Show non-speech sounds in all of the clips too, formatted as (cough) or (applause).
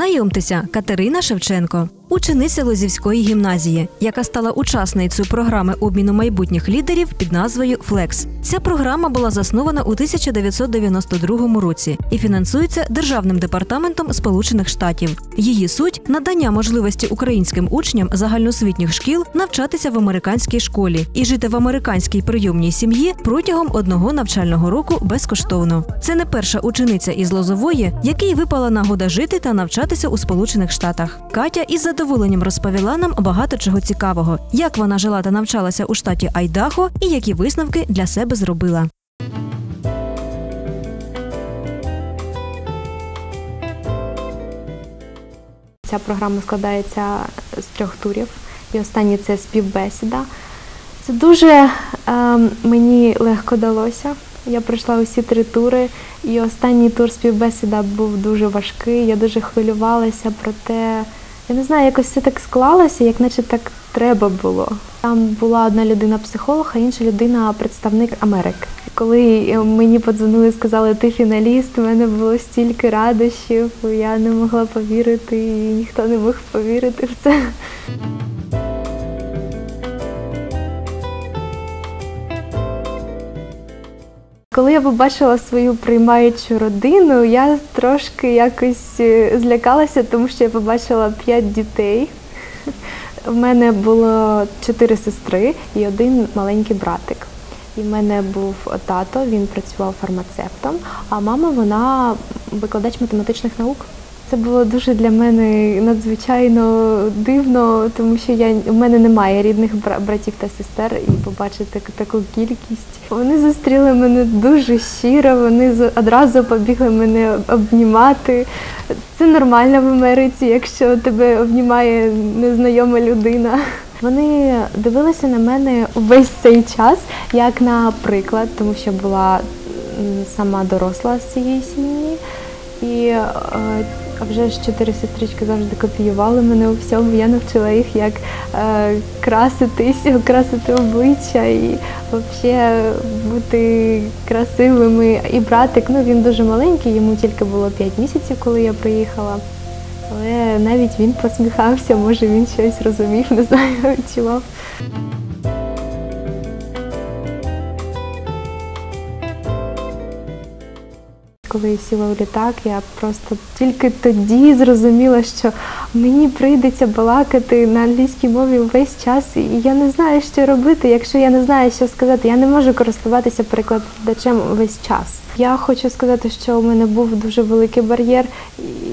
Знайомтеся, Катерина Шевченко, учениця Лозівської гімназії, яка стала учасницею програми обміну майбутніх лідерів під назвою Флекс. Ця програма була заснована у 1992 році і фінансується Державним департаментом Сполучених Штатів. Її суть надання можливості українським учням загальноосвітніх шкіл навчатися в американській школі і жити в американській прийомній сім'ї протягом одного навчального року безкоштовно. Це не перша учениця із Лозової, якій випала нагода жити та навчатися у Сполучених Штатах. Катя із задоволенням розповіла нам багато чого цікавого, як вона жила та навчалася у штаті Айдахо і які висновки для себе зробила. Ця програма складається з трьох турів, і останній це співбесіда. Це дуже е, мені легко далося. Я пройшла усі три тури, і останній тур співбесіда був дуже важкий. Я дуже хвилювалася, проте я не знаю, якось все так склалося, як наче так треба було. Там була одна людина-психолог, а інша людина представник Америки. Коли мені подзвонили і сказали, ти фіналіст, у мене було стільки радощів, я не могла повірити, і ніхто не міг повірити в це. Коли я побачила свою приймаючу родину, я трошки якось е, злякалася, тому що я побачила п'ять дітей. У мене було чотири сестри і один маленький братик. І в мене був тато, він працював фармацевтом, а мама вона викладач математичних наук. Це було дуже для мене надзвичайно дивно, тому що я в мене немає рідних братів та сестер, і побачити таку кількість. Вони зустріли мене дуже щиро, вони одразу побігли мене обнімати. Це нормально в Америці, якщо тебе обнімає незнайома людина. Вони дивилися на мене увесь цей час, як на приклад, тому що була сама доросла з цієї сім'ї. І е, а вже ж чотири сестрички завжди копіювали мене у всьому. Я навчила їх, як е, краситись, (laughs) красити обличчя і взагалі бути красивими. І братик, ну він дуже маленький, йому тільки було 5 місяців, коли я приїхала. Але навіть він посміхався, може він щось розумів, (laughs) не знаю, відчував. Коли я сіла в літак, я просто тільки тоді зрозуміла, що мені прийдеться балакати на англійській мові весь час, і я не знаю, що робити. Якщо я не знаю, що сказати, я не можу користуватися перекладачем весь час. Я хочу сказати, що у мене був дуже великий бар'єр,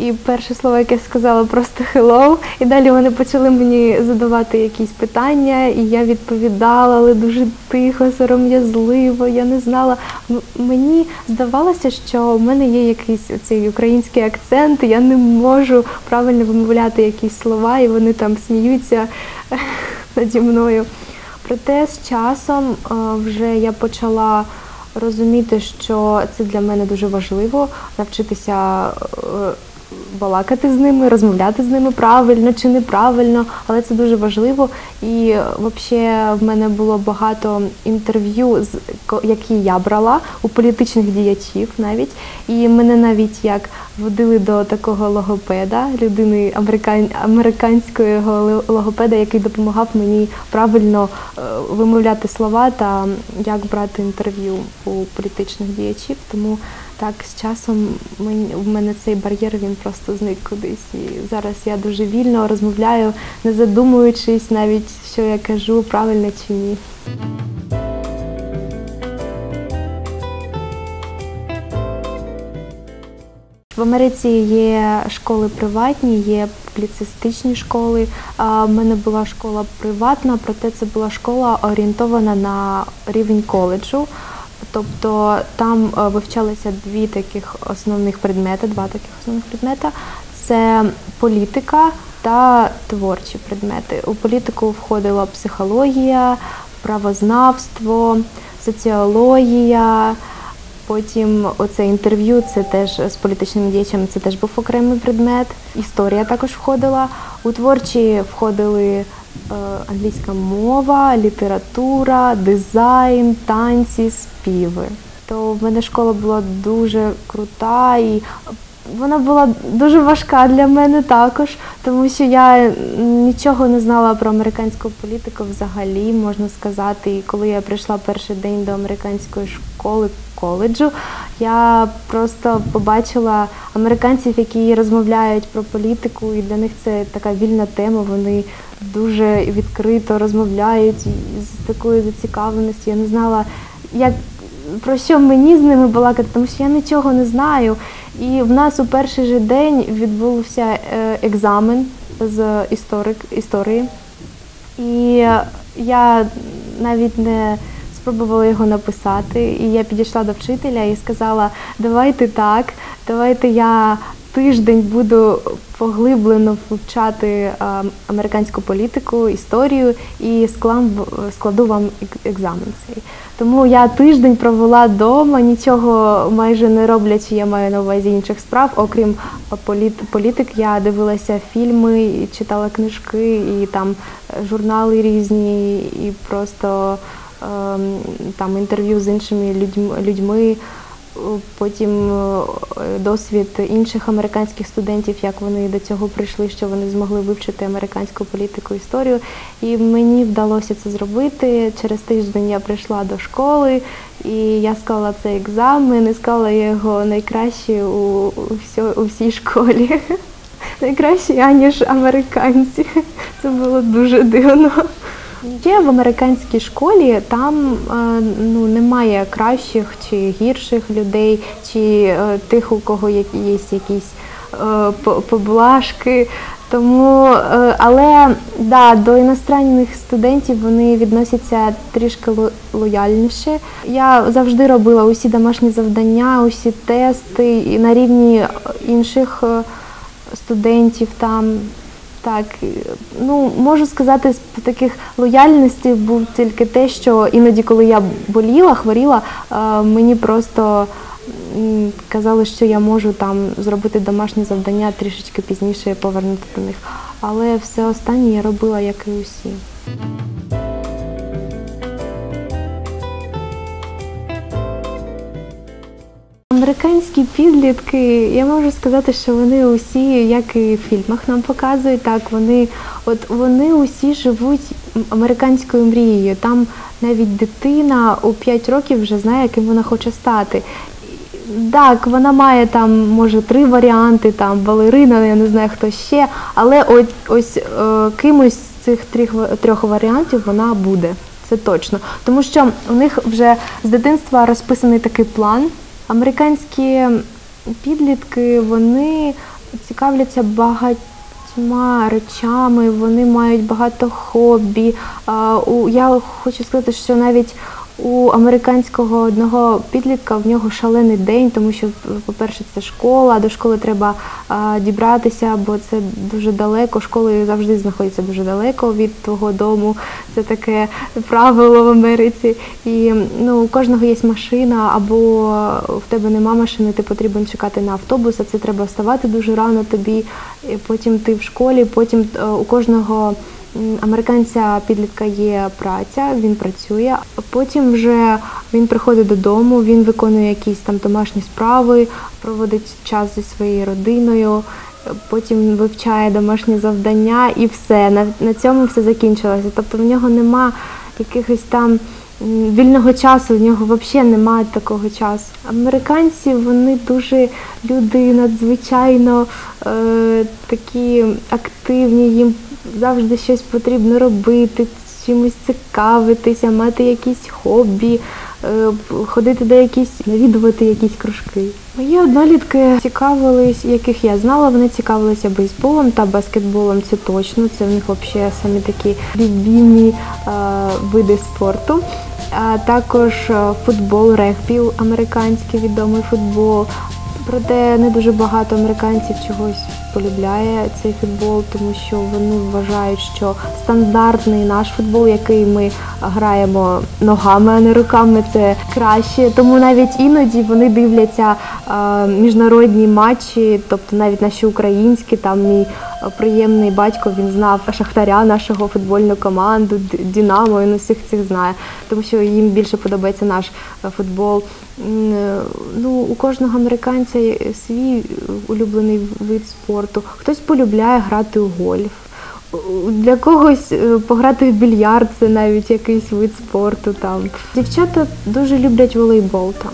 і перше слово, яке я сказала, просто «hello», І далі вони почали мені задавати якісь питання, і я відповідала, але дуже тихо, сором'язливо. Я не знала. Мені здавалося, що в мене є якийсь цей український акцент, я не можу правильно вимовляти якісь слова, і вони там сміються (laughs) наді мною. Проте з часом вже я почала розуміти, що це для мене дуже важливо навчитися е, балакати з ними, розмовляти з ними правильно чи неправильно, але це дуже важливо. І взагалі в мене було багато інтерв'ю, які я брала у політичних діячів навіть. І мене навіть як водили до такого логопеда, людини американ... американського логопеда, який допомагав мені правильно е, вимовляти слова та як брати інтерв'ю у політичних діячів. Тому так, з часом в мене цей бар'єр він просто зник кудись. І зараз я дуже вільно розмовляю, не задумуючись навіть, що я кажу, правильно чи ні. В Америці є школи приватні, є публіцистичні школи. У мене була школа приватна, проте це була школа орієнтована на рівень коледжу. Тобто там е, вивчалися дві таких основних предмети, два таких основних предмета це політика та творчі предмети. У політику входила психологія, правознавство, соціологія. Потім оце інтерв'ю, це теж з політичними діячами, це теж був окремий предмет. Історія також входила. У творчі входили Е, англійська мова, література, дизайн, танці, співи. То в мене школа була дуже крута і вона була дуже важка для мене також, тому що я нічого не знала про американську політику взагалі, можна сказати. І коли я прийшла перший день до американської школи коледжу, я просто побачила американців, які розмовляють про політику, і для них це така вільна тема. Вони дуже відкрито розмовляють з такою зацікавленістю. Я не знала, як про що мені з ними балакати, тому що я нічого не знаю. І в нас у перший же день відбувся е, екзамен з історик, історії. І я навіть не спробувала його написати. І я підійшла до вчителя і сказала, давайте так, давайте я тиждень буду поглиблено вивчати американську політику, історію і складу вам екзамен цей. Тому я тиждень провела вдома, нічого майже не роблячи, я маю на увазі інших справ. Окрім політик, я дивилася фільми, читала книжки, і там журнали різні, і просто ем, там інтерв'ю з іншими людьми потім е, досвід інших американських студентів, як вони до цього прийшли, що вони змогли вивчити американську політику історію. І мені вдалося це зробити. Через тиждень я прийшла до школи і я склала цей екзамен, і склала його найкраще у, у всій школі. (laughs) Найкраще, аніж американці. Це було дуже дивно. Ще в американській школі там е, ну, немає кращих чи гірших людей, чи е, тих, у кого є якісь е, поблажки. Тому, але да, до іностранних студентів вони відносяться трішки лояльніше. Я завжди робила усі домашні завдання, усі тести на рівні інших студентів там. Так, ну можу сказати, з таких лояльностей був тільки те, що іноді, коли я боліла, хворіла, мені просто казали, що я можу там зробити домашні завдання трішечки пізніше повернути до них. Але все останнє я робила, як і усі. Американські підлітки, я можу сказати, що вони усі, як і в фільмах нам показують, так вони от вони усі живуть американською мрією. Там навіть дитина у 5 років вже знає, яким вона хоче стати. Так, вона має там, може, три варіанти, там балерина, я не знаю хто ще, але ось, ось е, кимось з цих трьох, трьох варіантів вона буде. Це точно. Тому що у них вже з дитинства розписаний такий план. Американські підлітки вони цікавляться багатьма речами, вони мають багато хобі. Я хочу сказати, що навіть у американського одного підлітка в нього шалений день, тому що, по-перше, це школа, до школи треба а, дібратися, бо це дуже далеко. Школи завжди знаходяться дуже далеко від твого дому. Це таке правило в Америці. І ну, у кожного є машина, або в тебе нема машини, ти потрібен чекати на автобус, а це треба вставати дуже рано тобі. Потім ти в школі, потім е, у кожного американця підлітка є праця, він працює. Потім вже він приходить додому, він виконує якісь там домашні справи, проводить час зі своєю родиною. Потім вивчає домашні завдання і все. На, на цьому все закінчилося. Тобто в нього нема якихось там вільного часу, в нього взагалі немає такого часу. Американці вони дуже люди надзвичайно е, такі активні, їм завжди щось потрібно робити, чимось цікавитися, мати якісь хобі, е, ходити до якісь, навідувати якісь кружки. Мої однолітки цікавились, яких я знала, вони цікавилися бейсболом та баскетболом. Це точно. Це в них взагалі самі такі любімі е, види спорту. А також е, футбол, регбі, американський відомий футбол. Проте не дуже багато американців чогось полюбляє цей футбол, тому що вони вважають, що стандартний наш футбол, який ми граємо ногами, а не руками, це краще. Тому навіть іноді вони дивляться е, міжнародні матчі, тобто навіть наші українські, там мій приємний батько. Він знав Шахтаря, нашого футбольну команду, Дінамо. Він усіх цих знає, тому що їм більше подобається наш е, футбол. Е, Ну, у кожного американця свій улюблений вид спорту. Хтось полюбляє грати у гольф. Для когось е, пограти в більярд це навіть якийсь вид спорту. Там дівчата дуже люблять волейбол. Там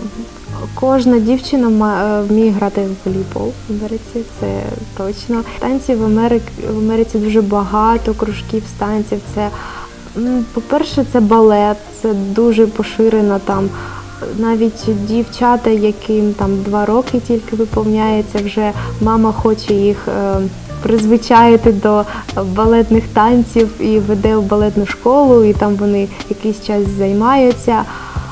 кожна дівчина е, вміє грати в волейбол в Америці. Це точно. Танців в Америці в Америці дуже багато кружків з танців. Це по-перше, це балет, це дуже поширено там. Навіть дівчата, яким там два роки тільки виповняється, вже мама хоче їх е, призвичаїти до балетних танців і веде в балетну школу, і там вони якийсь час займаються.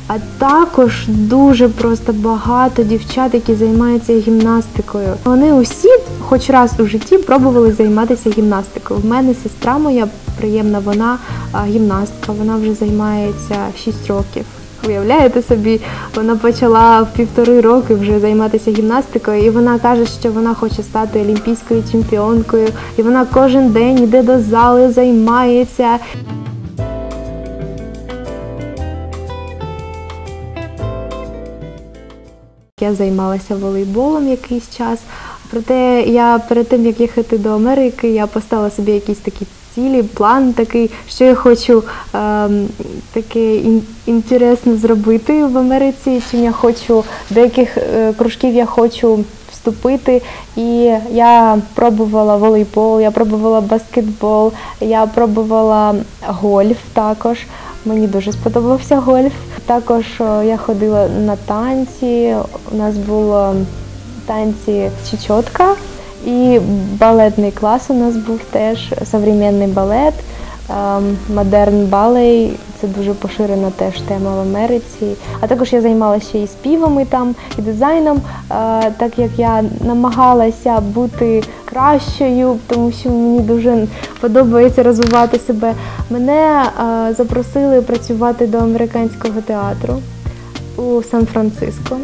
А також дуже просто багато дівчат, які займаються гімнастикою. Вони усі, хоч раз у житті, пробували займатися гімнастикою. В мене сестра моя приємна, вона гімнастка, вона вже займається 6 років. Уявляєте собі, вона почала в півтори роки вже займатися гімнастикою, і вона каже, що вона хоче стати олімпійською чемпіонкою, і вона кожен день йде до зали, займається. Я займалася волейболом якийсь час. Проте я перед тим як їхати до Америки, я поставила собі якісь такі цілі, план такий, що я хочу ем, таке ін- зробити в Америці. Чим я хочу до яких е, кружків я хочу вступити. І я пробувала волейбол, я пробувала баскетбол, я пробувала гольф також. Мені дуже сподобався гольф. Також я ходила на танці. У нас було танці чечотка і балетний клас у нас був теж современний балет, ем, модерн балей. Це дуже поширена теж тема в Америці. А також я займалася і співами там, і дизайном, е, так як я намагалася бути кращою, тому що мені дуже подобається розвивати себе. Мене е, запросили працювати до американського театру у Сан-Франциско.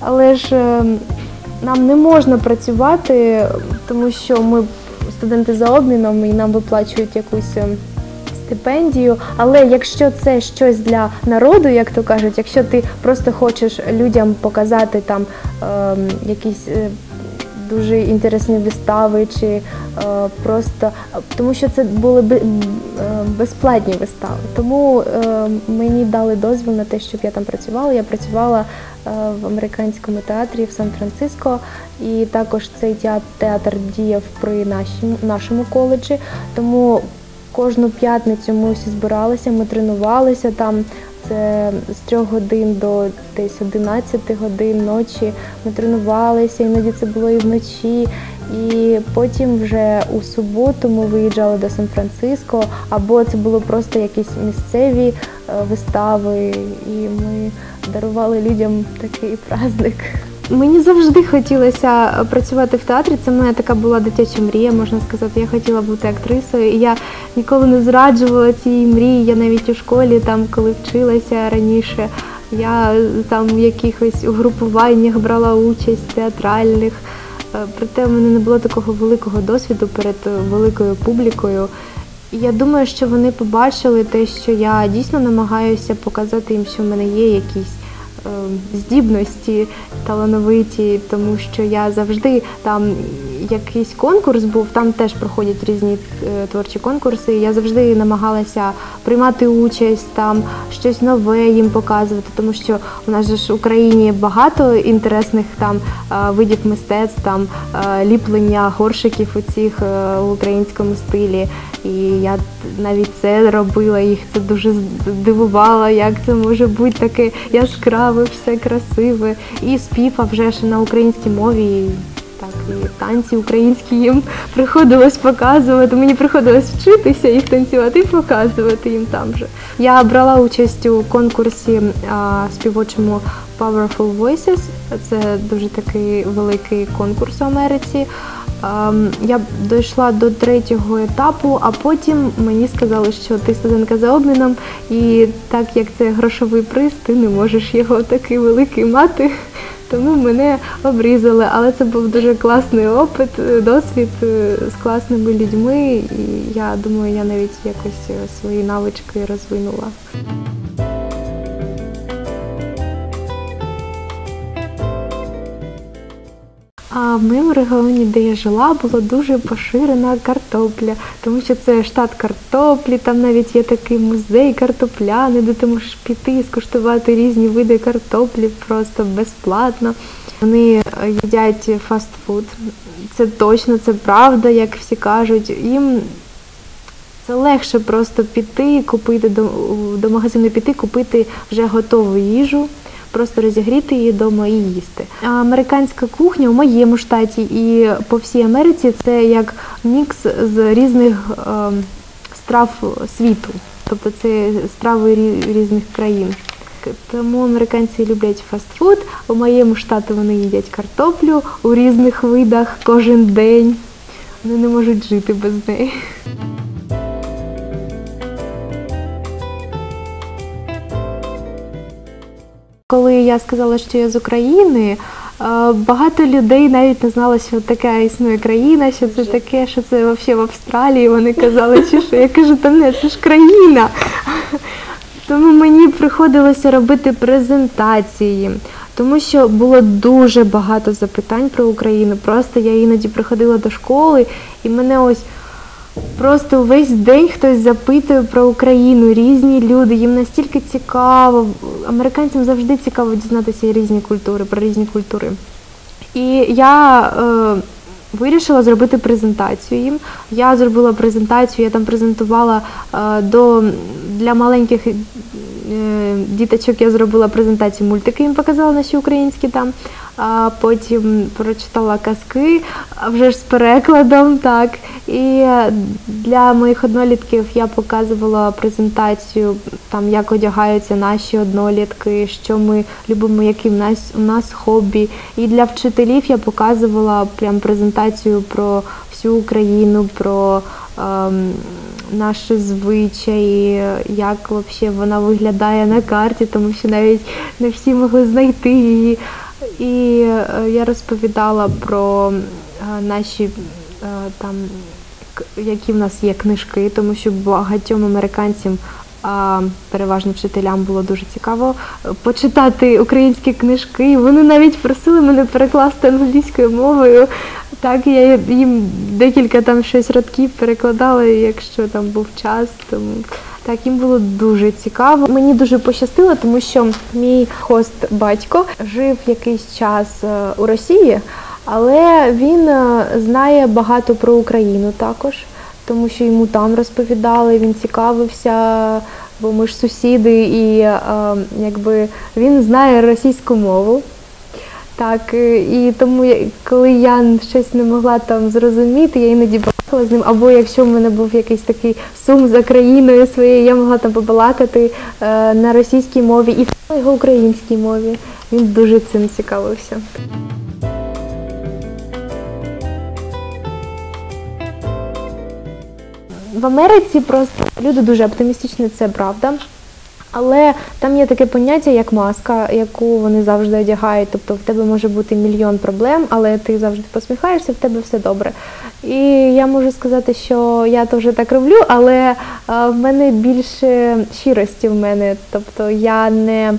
Але ж е, нам не можна працювати, тому що ми студенти за обміном і нам виплачують якусь е, стипендію. Але якщо це щось для народу, як то кажуть, якщо ти просто хочеш людям показати там е, якісь. Дуже інтересні вистави, чи е, просто тому, що це були м, е, безплатні вистави. Тому е, мені дали дозвіл на те, щоб я там працювала. Я працювала в американському театрі в Сан-Франциско, і також цей театр діяв при нашому, нашому коледжі. Тому кожну п'ятницю ми всі збиралися, ми тренувалися там. Це з трьох годин до десь 11 годин ночі. Ми тренувалися, іноді це було і вночі. І потім вже у суботу ми виїжджали до Сан-Франциско, або це було просто якісь місцеві е, вистави, і ми дарували людям такий праздник. Мені завжди хотілося працювати в театрі. Це моя така була дитяча мрія, можна сказати. Я хотіла бути актрисою. І я ніколи не зраджувала цієї мрії. Я навіть у школі, там, коли вчилася раніше, я там в якихось угрупуваннях брала участь театральних. Е, Проте в мене не було такого великого досвіду перед е, великою публікою. Я думаю, що вони побачили те, що я дійсно намагаюся показати їм, що в мене є якісь е, здібності талановиті, тому що я завжди там якийсь конкурс був, там теж проходять різні е, творчі конкурси. Я завжди намагалася приймати участь, там щось нове їм показувати, тому що у нас ж в Україні багато інтересних там е, видів мистецтв, там е, ліплення горшиків у цих в українському стилі. І я навіть це робила, їх це дуже здивувало, як це може бути таке яскраве, все красиве. І спів, а вже ж на українській мові. І танці українські їм приходилось показувати. Мені приходилось вчитися їх танцювати і показувати їм там же. Я брала участь у конкурсі співочому Powerful Voices. Це дуже такий великий конкурс у Америці. Ем, Я дійшла до третього етапу, а потім мені сказали, що ти студентка за обміном, і так як це грошовий приз, ти не можеш його такий великий мати. Тому мене обрізали, але це був дуже класний опит, е, досвід е, з класними людьми. І я думаю, я навіть якось е, свої навички розвинула. А в моєму регіоні, де я жила, була дуже поширена картопля, тому що це штат картоплі, там навіть є такий музей картопляний, де ти можеш піти і скуштувати різні види картоплі просто безплатно. Вони е, їдять фастфуд. Це точно, це правда, як всі кажуть. Їм це легше просто піти, купити до, до магазину піти, купити вже готову їжу, просто розігріти її вдома і їсти. А Американська кухня у моєму штаті і по всій Америці це як мікс з різних е, страв світу, тобто це страви рі- різних країн. Тому американці люблять фастфуд. У моєму штаті вони їдять картоплю у різних видах кожен день. Вони не можуть жити без неї. Коли я сказала, що я з України, е, багато людей навіть не знало, що така існує країна, що це таке, що це взагалі в Австралії. Вони казали, чи що я кажу, та не, це ж країна. Тому мені приходилося робити презентації, тому що було дуже багато запитань про Україну. Просто я іноді приходила до школи, і мене ось просто весь день хтось запитує про Україну, різні люди. Їм настільки цікаво. Американцям завжди цікаво дізнатися різні культури, про різні культури. І я е, вирішила зробити презентацію їм. Я зробила презентацію, я там презентувала е, до, для маленьких е, діточок, я зробила презентацію мультики, їм показала наші українські там. А потім прочитала казки, вже ж з перекладом, так. І для моїх однолітків я показувала презентацію, там як одягаються наші однолітки, що ми любимо, які в нас у нас хобі. І для вчителів я показувала прям презентацію про всю Україну, про ем, наші звичаї, як взагалі вона виглядає на карті, тому що навіть не всі могли знайти її. І е, я розповідала про е, наші е, там, які в нас є книжки, тому що багатьом американцям, а переважно вчителям було дуже цікаво почитати українські книжки. Вони навіть просили мене перекласти англійською мовою. Так, я їм декілька там щось радків перекладала, якщо там був час. Тому так, їм було дуже цікаво. Мені дуже пощастило, тому що мій хост батько жив якийсь час е, у Росії, але він е, знає багато про Україну також, тому що йому там розповідали, він цікавився, бо ми ж сусіди, і е, якби він знає російську мову. Так, е, і тому, коли я щось не могла там зрозуміти, я іноді балакала з ним, або якщо в мене був якийсь такий сум за країною своєю, я могла там побалакати е, на російській мові і в його українській мові. Він дуже цим цікавився. В Америці просто люди дуже оптимістичні, це правда. Але там є таке поняття, як маска, яку вони завжди одягають. Тобто в тебе може бути мільйон проблем, але ти завжди посміхаєшся, в тебе все добре. І я можу сказати, що я теж так роблю, але в мене більше щирості в мене. Тобто я не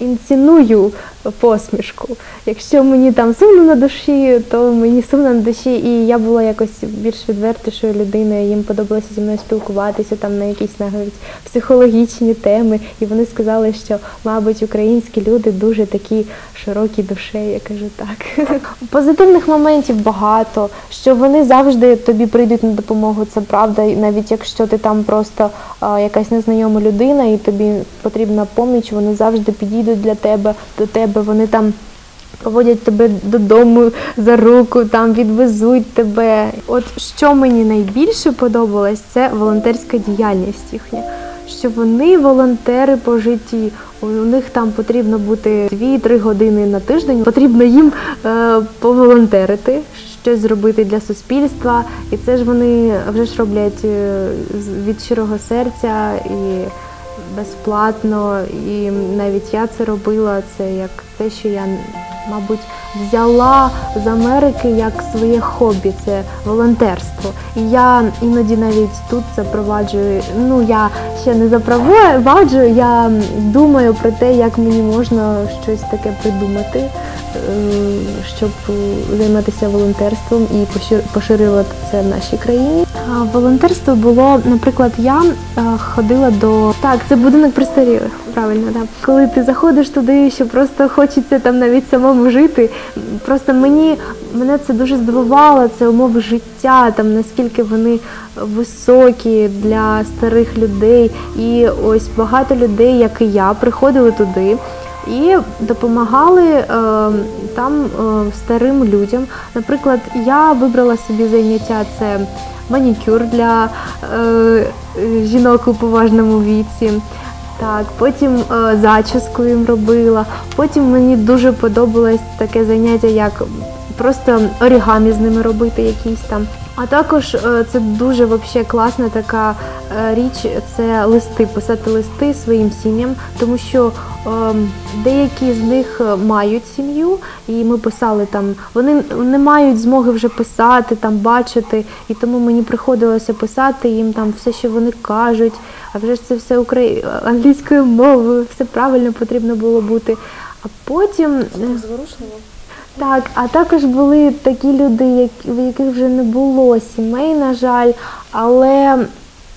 інціную посмішку. Якщо мені там сумно на душі, то мені сумно на душі, і я була якось більш відвертішою людиною. Їм подобалося зі мною спілкуватися там на якісь навіть психологічні теми. І вони сказали, що, мабуть, українські люди дуже такі широкі душею. Я кажу так. (laughs) Позитивних моментів багато, що вони завжди тобі прийдуть на допомогу. Це правда, навіть якщо ти там просто якась незнайома людина, і тобі потрібна поміч, вони завжди підійдуть для тебе до тебе. Вони там проводять тебе додому за руку, там відвезуть тебе. От що мені найбільше подобалось, це волонтерська діяльність їхня. Що вони волонтери по житті. У них там потрібно бути 2-3 години на тиждень. Потрібно їм е, поволонтерити, щось зробити для суспільства. І це ж вони вже ж роблять е, від щирого серця і безплатно, і навіть я це робила. Це як те, що я, мабуть, взяла з Америки як своє хобі, це волонтерство. І я іноді навіть тут запроваджую. Ну я ще не запроваджую, я думаю про те, як мені можна щось таке придумати, е, щоб займатися волонтерством і пошир- поширювати це в нашій країні. Волонтерство було, наприклад, я е, ходила до так, це будинок престарілих, правильно, так. Коли ти заходиш туди, що просто хочеться там навіть самому жити. Просто мені мене це дуже здивувало, це умови життя, там наскільки вони високі для старих людей. І ось багато людей, як і я, приходили туди. І допомагали е, там е, старим людям. Наприклад, я вибрала собі заняття це манікюр для е, жінок у поважному віці. Так, потім е, зачіску їм робила. Потім мені дуже подобалось таке заняття, як просто орігамі з ними робити якісь там. А також е, це дуже вообще класна така е, річ, це листи, писати листи своїм сім'ям, тому що ем, деякі з них е, мають сім'ю, і ми писали там, вони не мають змоги вже писати, там бачити, і тому мені приходилося писати їм там все, що вони кажуть. А вже ж це все украї... англійською мовою, все правильно потрібно було бути. А потім е, Зворушливо. Так, а також були такі люди, в яких вже не було сімей, на жаль, але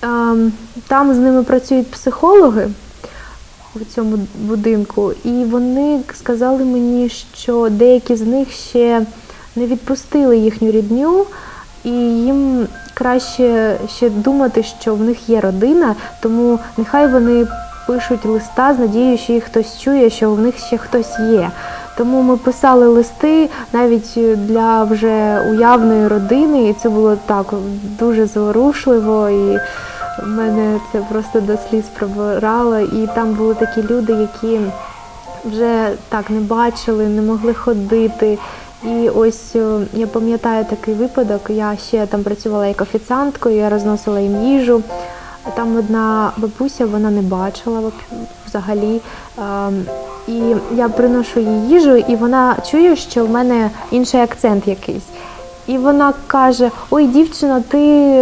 ем, там з ними працюють психологи в цьому будинку, і вони сказали мені, що деякі з них ще не відпустили їхню рідню, і їм краще ще думати, що в них є родина, тому нехай вони пишуть листа з надією, що їх хтось чує, що в них ще хтось є. Тому ми писали листи навіть для вже уявної родини, і це було так дуже зворушливо. І мене це просто до сліз пробирало. І там були такі люди, які вже так не бачили, не могли ходити. І ось е, я пам'ятаю такий випадок. Я ще там працювала як офіціанткою, я розносила їм їжу. Там одна бабуся, вона не бачила взагалі. І я приношу їй їжу, і вона чує, що в мене інший акцент якийсь. І вона каже: Ой, дівчина, ти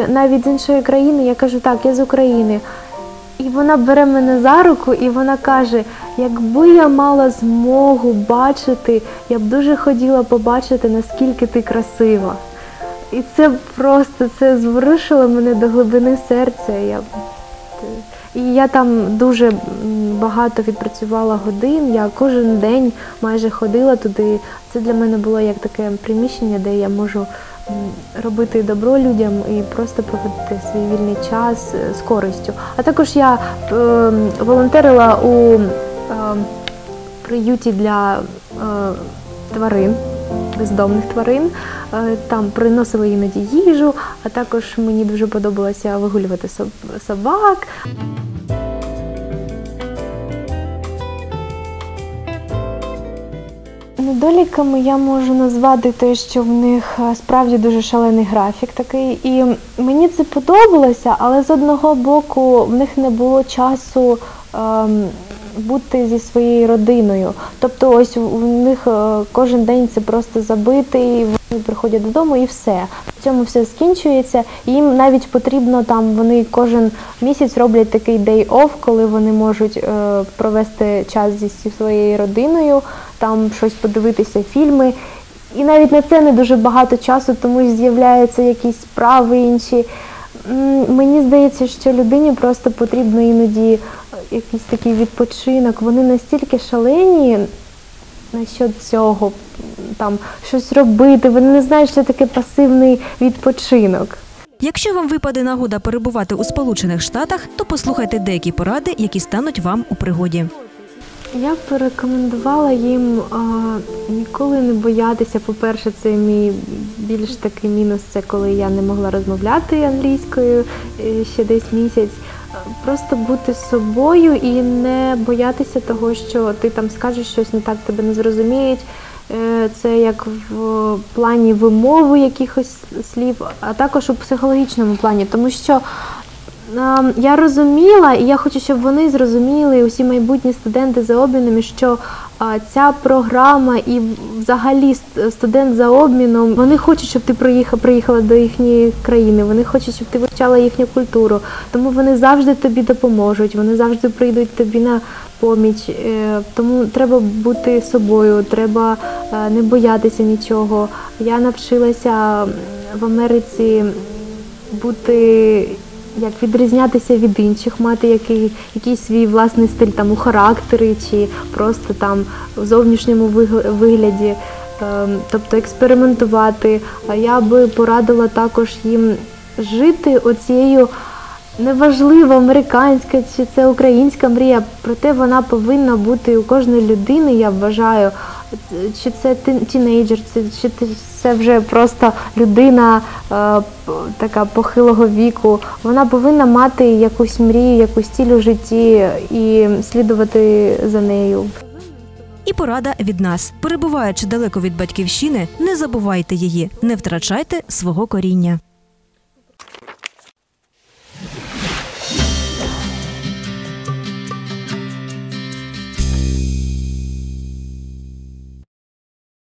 навіть з іншої країни. Я кажу, так, я з України. І вона бере мене за руку, і вона каже: якби я мала змогу бачити, я б дуже хотіла побачити, наскільки ти красива. І це просто це зворушило мене до глибини серця. Я, і я там дуже багато відпрацювала годин. Я кожен день майже ходила туди. Це для мене було як таке приміщення, де я можу робити добро людям і просто проводити свій вільний час е, з користю. А також я е, волонтерила у е, приюті для е, тварин, бездомних тварин. Е, Там приносила іноді їжу, а також мені дуже подобалося вигулювати собак. Недоліками я можу назвати те, що в них е, справді дуже шалений графік такий. І мені це подобалося, але з одного боку в них не було часу ем, бути зі своєю родиною. Тобто, ось у них е, кожен день це просто забитий, вони приходять додому і все. В цьому все скінчується. Їм навіть потрібно там, вони кожен місяць роблять такий day off, коли вони можуть е, провести час зі своєю родиною, там щось подивитися, фільми. І навіть на це не дуже багато часу, тому з'являються якісь справи інші. Мені здається, що людині просто потрібно іноді якийсь такий відпочинок. Вони настільки шалені насчет цього, там щось робити. Вони не знають, що таке пасивний відпочинок. Якщо вам випаде нагода перебувати у Сполучених Штатах, то послухайте деякі поради, які стануть вам у пригоді. Я б порекомендувала їм а, ніколи не боятися. По-перше, це мій більш такий мінус, це коли я не могла розмовляти англійською е, ще десь місяць. Просто бути собою і не боятися того, що ти там скажеш щось не так, тебе не зрозуміють. Е, Це як в плані вимови якихось слів, а також у психологічному плані, тому що Я розуміла, і я хочу, щоб вони зрозуміли, усі майбутні студенти за обмінами, що ця програма і взагалі студент за обміном, вони хочуть, щоб ти приїхала, приїхала до їхньої країни, вони хочуть, щоб ти вивчала їхню культуру. Тому вони завжди тобі допоможуть, вони завжди прийдуть тобі на поміч. Е, Тому треба бути собою, треба е, не боятися нічого. Я навчилася в Америці бути як відрізнятися від інших, мати який, якийсь свій власний стиль там у характері чи просто там в зовнішньому вигл- вигляді, ем, тобто експериментувати. А я би порадила також їм жити оцією. Неважливо, американська чи це українська мрія, проте вона повинна бути у кожної людини, я вважаю. Чи це тінейджер, чи це вже просто людина е, така похилого віку. Вона повинна мати якусь мрію, якусь ціль у житті і слідувати за нею. І порада від нас: перебуваючи далеко від батьківщини, не забувайте її, не втрачайте свого коріння.